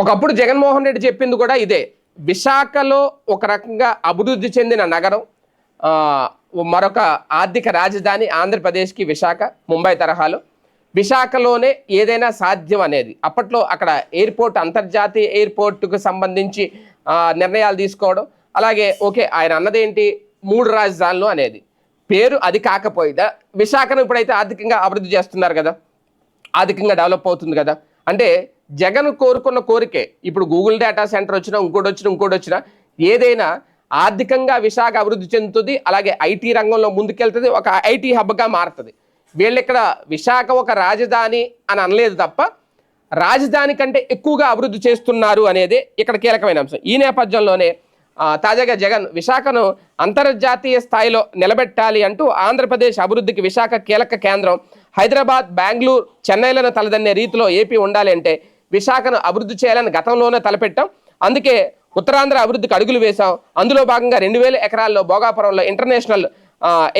ఒకప్పుడు జగన్మోహన్ రెడ్డి చెప్పింది కూడా ఇదే. విశాఖలో ఒక రకంగా అభివృద్ధి చెందిన నగరం మరొక ఆర్థిక రాజధాని ఆంధ్రప్రదేశ్కి విశాఖ ముంబై తరహాలో. విశాఖలోనే ఏదైనా సాధ్యం అనేది. అప్పట్లో అక్కడ ఎయిర్పోర్ట్ అంతర్జాతీయ ఎయిర్పోర్టుకు సంబంధించి నిర్ణయాలు తీసుకోవడం. అలాగే ఓకే ఆయన అన్నదేంటి మూడు రాజధానులు అనేది. పేరు అది కాకపోయినా విశాఖను ఇప్పుడైతే ఆర్థికంగా అభివృద్ధి చేస్తున్నారు కదా. ఆర్థికంగా డెవలప్ అవుతుంది కదా. అంటే జగన్ కోరుకున్న కోరికే. ఇప్పుడు గూగుల్ డేటా సెంటర్ వచ్చినా ఇంకోటి వచ్చినా ఇంకోటి వచ్చినా ఏదైనా ఆర్థికంగా విశాఖ అభివృద్ధి చెందుతుంది అలాగే ఐటీ రంగంలో ముందుకెళ్తుంది ఒక ఐటీ హబ్గా మారుతుంది. వీళ్ళు ఇక్కడ విశాఖ ఒక రాజధాని అని అనలేదు తప్ప రాజధాని కంటే ఎక్కువగా అభివృద్ధి చేస్తున్నారు అనేది ఇక్కడ కీలకమైన అంశం. ఈ నేపథ్యంలోనే తాజాగా జగన్ విశాఖను అంతర్జాతీయ స్థాయిలో నిలబెట్టాలి అంటూ ఆంధ్రప్రదేశ్ అభివృద్ధికి విశాఖ కీలక కేంద్రం. హైదరాబాద్ బెంగళూరు చెన్నైలను తలదన్నే రీతిలో ఏపీ ఉండాలి అంటే విశాఖను అభివృద్ధి చేయాలని గతంలోనే తలపెట్టాం. అందుకే ఉత్తరాంధ్ర అభివృద్ధికి అడుగులు వేశాం. అందులో భాగంగా రెండు వేల ఎకరాల్లో భోగాపురంలో ఇంటర్నేషనల్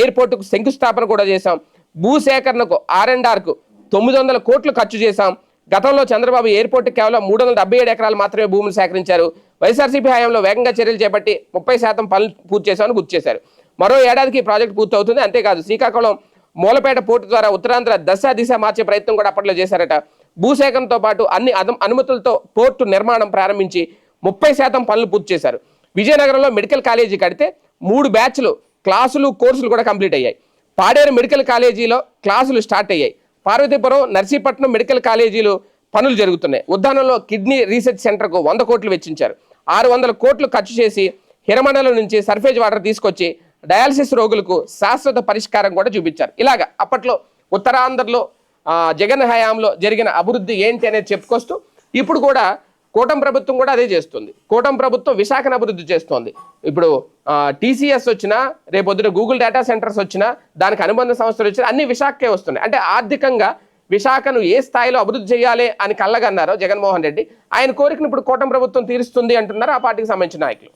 ఎయిర్పోర్టుకు శంకుస్థాపన కూడా చేశాం. భూసేకరణకు ఆర్ అండ్ ఆర్కు తొమ్మిది వందల కోట్లు ఖర్చు చేశాం. గతంలో చంద్రబాబు ఎయిర్పోర్ట్ కేవలం మూడు వందల డెబ్బై ఏడు ఎకరాలు మాత్రమే భూములు సేకరించారు. వైఎస్ఆర్సీపీ హయాంలో వేగంగా చర్యలు చేపట్టి ముప్పై శాతం పనులు పూర్తి చేశామని గుర్తు చేశారు. మరో ఏడాదికి ఈ ప్రాజెక్టు పూర్తి అవుతుంది అంతేకాదు శ్రీకాకుళం మూలపేట పోర్టు ద్వారా ఉత్తరాంధ్ర దశ దిశ మార్చే ప్రయత్నం కూడా అప్పట్లో చేశారట. భూసేకరణతో పాటు అన్ని అనుమతులతో పోర్టు నిర్మాణం ప్రారంభించి ముప్పై శాతం పనులు పూర్తి చేశారు. విజయనగరంలో మెడికల్ కాలేజీ కడితే మూడు బ్యాచ్లు క్లాసులు కోర్సులు కూడా కంప్లీట్ అయ్యాయి. పాడేరు మెడికల్ కాలేజీలో క్లాసులు స్టార్ట్ అయ్యాయి. పార్వతీపురం నర్సీపట్నం మెడికల్ కాలేజీలు పనులు జరుగుతున్నాయి. ఉద్దానంలో కిడ్నీ రీసెర్చ్ సెంటర్కు వంద కోట్లు వెచ్చించారు. ఆరు వందల కోట్లు ఖర్చు చేసి హిరమండలం నుంచి సర్ఫేజ్ వాటర్ తీసుకొచ్చి డయాలసిస్ రోగులకు శాశ్వత పరిష్కారం కూడా చూపించారు. ఇలాగ అప్పట్లో ఉత్తరాంధ్రలో జగన్ హయాంలో జరిగిన అభివృద్ధి ఏంటి అనేది చెప్పుకొస్తూ ఇప్పుడు కూడా కూటమి ప్రభుత్వం కూడా అదే చేస్తుంది. కూటమి ప్రభుత్వం విశాఖను అభివృద్ధి చేస్తోంది. ఇప్పుడు టీసీఎస్ వచ్చినా రేపొద్దున గూగుల్ డేటా సెంటర్స్ వచ్చినా దానికి అనుబంధ సంస్థలు వచ్చినా అన్ని విశాఖకే వస్తున్నాయి. అంటే ఆర్థికంగా విశాఖను ఏ స్థాయిలో అభివృద్ధి చేయాలి అని కళ్ళగన్నారు జగన్మోహన్ రెడ్డి. ఆయన కోరికను ఇప్పుడు కూటమి ప్రభుత్వం తీరుస్తుంది అంటున్నారు ఆ పార్టీకి సంబంధించిన నాయకులు.